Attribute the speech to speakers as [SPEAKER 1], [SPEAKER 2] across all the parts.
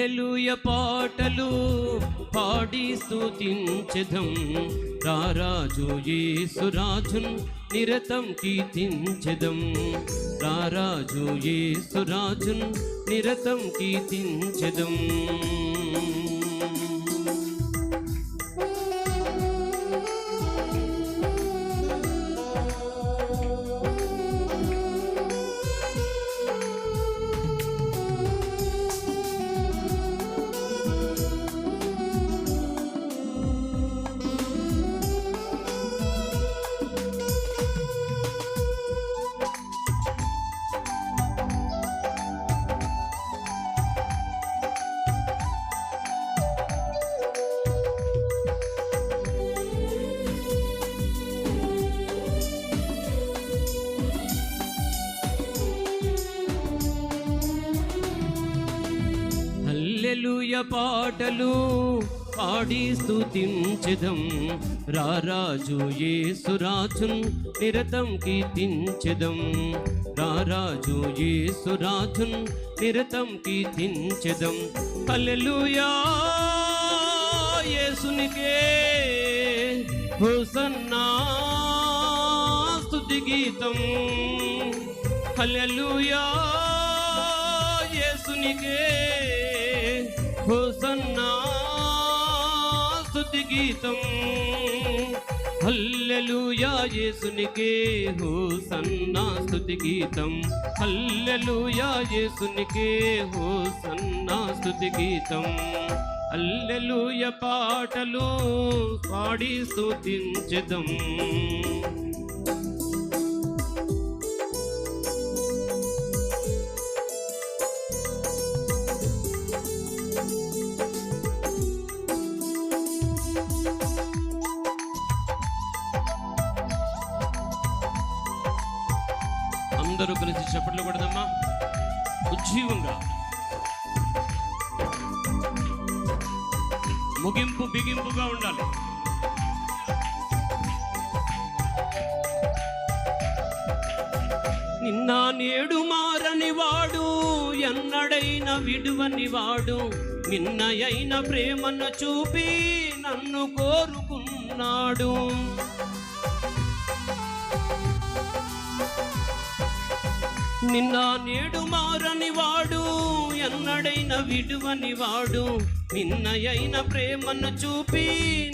[SPEAKER 1] హల్లెలూయ పాటలు పాడి స్థుతించదం రారాజు యేసురాజున్ నిరతం కీర్తించదం. రారాజు యేసురాజున్ నిరతం కీర్తించదం. పాటలు పాడి స్థుతించదం రారాజు యేసురాజున్ నిరతం కీర్తించదం. రారాజు యేసురాజున్ నిరతం కీర్తించదం. హల్లెలూయా! యేసునికే హోసన్నా! స్తుతి గీతం. హల్లెలూయా! యేసునికే హోసన్నా స్తుతి గీతం. హల్లెలూయా యేసునికే హోసన్నా స్తుతి గీతం. హల్లెలూయా యేసునికే హోసన్నా స్తుతి గీతం. అల్లెలూయ పాటలు పాడి స్తుతించదం. అందరూ కలిసి చప్పట్లు కొడదమ్మా ఉజ్జీవంగా. ముగింపు బిగింపుగా ఉండాలి. నిన్న నేడు మారని వాడు ఎన్నడైన విడువని వాడు నిన్నయైన ప్రేమను చూపి నన్ను కోరుకున్నాడు. నిన్న నేడు మారని వాడు ఎన్నడైన విడువని వాడు. నిన్నయైన ప్రేమను చూపి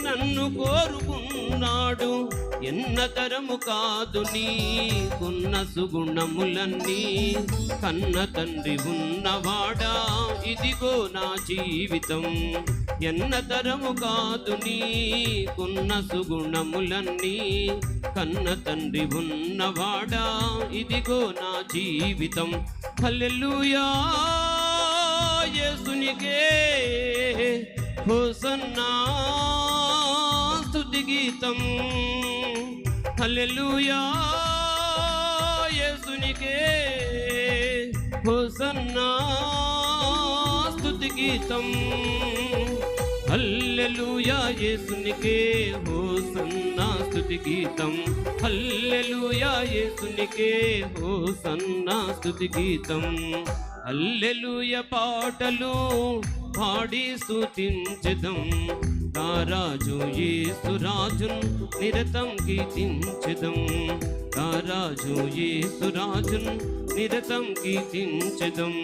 [SPEAKER 1] నన్ను కోరుకున్నాడు. ఎన్న తరము కాదు నీకున్న సుగుణములన్నీ. కన్న తండ్రి ఉన్నవాడా ఇదిగో నా జీవితం. ఎన్న తరము కాదు నీకున్న సుగుణములన్నీ. కన్న తండ్రి ఉన్నవాడా? ఇదిగో నా జీవితం. హల్లెలూయా! యేసునికే హోసన్నా! స్తుతి గీతం. హల్లెలూయా! యేసునికే హోసన్నా! స్తుతి గీతం. హల్లెలూయా యేసునికే హోసన్నా స్తుతి గీతం. హల్లెలూయా యేసునికే హోసన్నా స్తుతి గీతం. హల్లెలూయ పాటలు పాడి స్తుతించదం. రాజు యేసు రాజున్ నిరతం గీతించదం. రాజు యేసు రాజున్ నిరతం గీతించదం.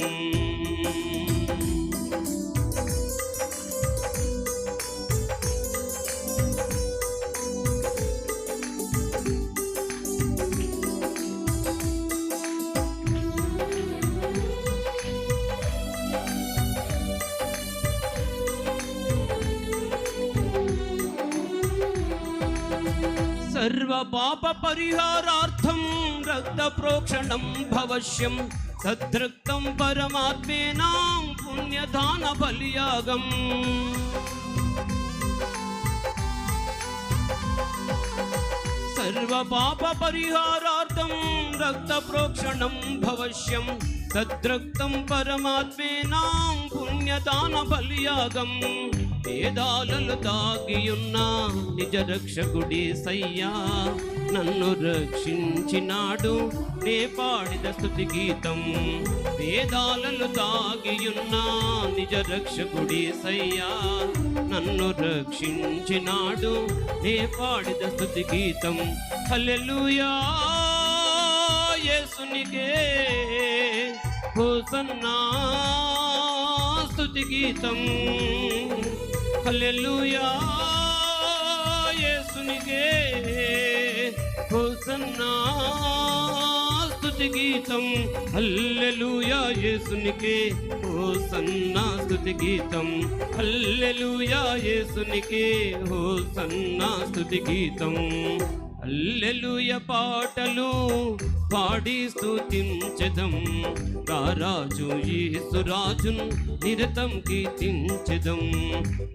[SPEAKER 1] భవశ్యం. తద్రక్తం పరమాత్మేనాం పుణ్యదాన బలియాగం. సర్వ పాప పరిహారార్థం రక్త ప్రోక్షణం భవశ్యం. తద్రక్తం పరమాత్మేనాం పుణ్యదాన బలియాగం. వేదాలలో తాగియున్న నిజ రక్షకుడి సయ్యా. నన్ను రక్షించినాడు నే పాడిద స్థుతి గీతం. వేదాలలో దాగియున్న నిజ రక్షకుడి సయ్యా. నన్ను రక్షించినాడు నే పాడిద స్థుతి గీతం. హల్లెలూయా యేసునికే హోసన్నా స్తుతి గీతం. హల్లెలూయా. యేసునికే హోసన్నా. స్తుతి గీతం. హల్లెలూయా యేసునికే హోసన్నా. స్తుతి గీతం. హల్లెలూయా యేసునికే హోసన్నా. స్తుతి గీతం. అల్లెలుయ పాటలు పాడి స్థుతించదం రారాజు యేసురాజును నిరతం కీర్తించదం.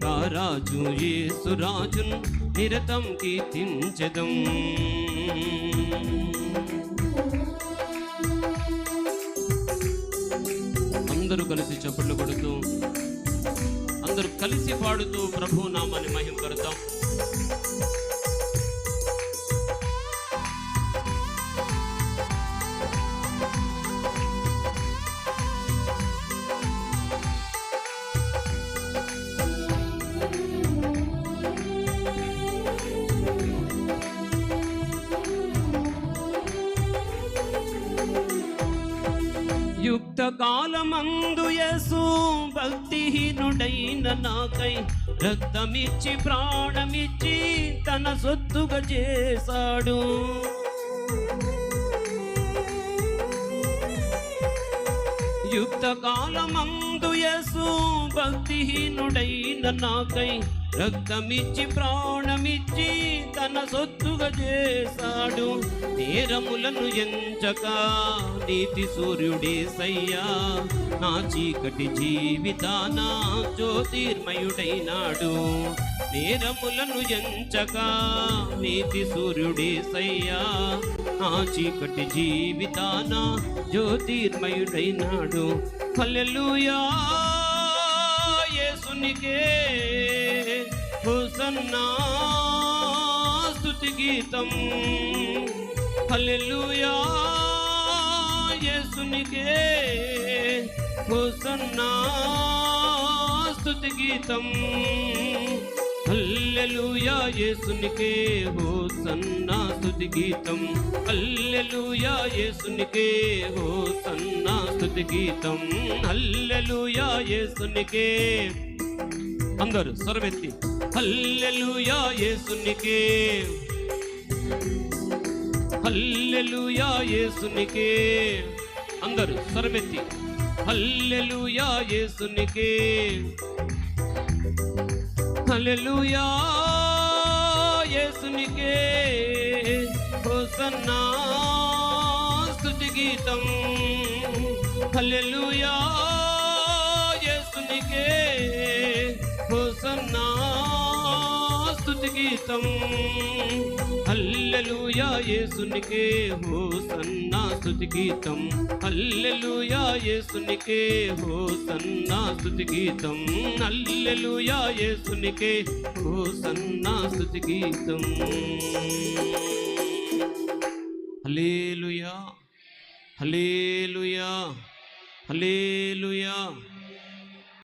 [SPEAKER 1] రారాజు యేసురాజును నిరతం కీర్తించదం. అందరూ కలిసి చప్పట్లు కొడుతూ అందరూ కలిసి పాడుతూ ప్రభు నామాన్ని మహింపడతాం కడతాం కాలమందు యసు భక్తిహీనుడైన నాకై రక్తమిచ్చి ప్రాణమిచ్చి తన సొత్తుగా చేశాడు. యుక్త కాలమందు యేసు భక్తిహీనుడైన నాకై రక్తమిచ్చి ప్రాణమిచ్చి తన సొత్తుగా చేశాడు. నేరములను ఎంచక నీతి సూర్యుడే సయ్యా. నా చీకటి జీవితాన జ్యోతిర్మయుడైనాడు. నేరములను ఎంచక నీతి సూర్యుడే సయ్యా. నా చీకటి జీవితాన జ్యోతిర్మయుడైనాడు. హల్లెలూయా! యేసునికే హోసన్నా స్తుతి గీతం. హల్లెలూయా యేసునికే హోసన్నా స్తుతి గీతం. హల్లెలూయా యేసునికే హోసన్నా స్తుతి గీతం. హల్లెలూయా యేసునికే హోసన్నా స్తుతి గీతం. హల్లెలూయా యేసునికే. అందరూ స్వరమెత్తి హల్లెలూయా యేసునికే. హల్లెలూయా యేసునికే. అందరూ స్వరమెత్తి హల్లెలూయా యేసునికే. హల్లెలూయా యేసునికే. హోసన్నా స్తుతి గీతం హల్లెలూయా యేసునికే. హోసన్నా గీతం హల్లెలూయా యేసునికే హోసన్నా స్తుతి గీతం హల్లెలూయా యేసునికే హోసన్నా స్తుతి గీతం హల్లెలూయా యేసునికే హోసన్నా స్తుతి గీతం హలేలుయా హలేలుయా హలేలుయా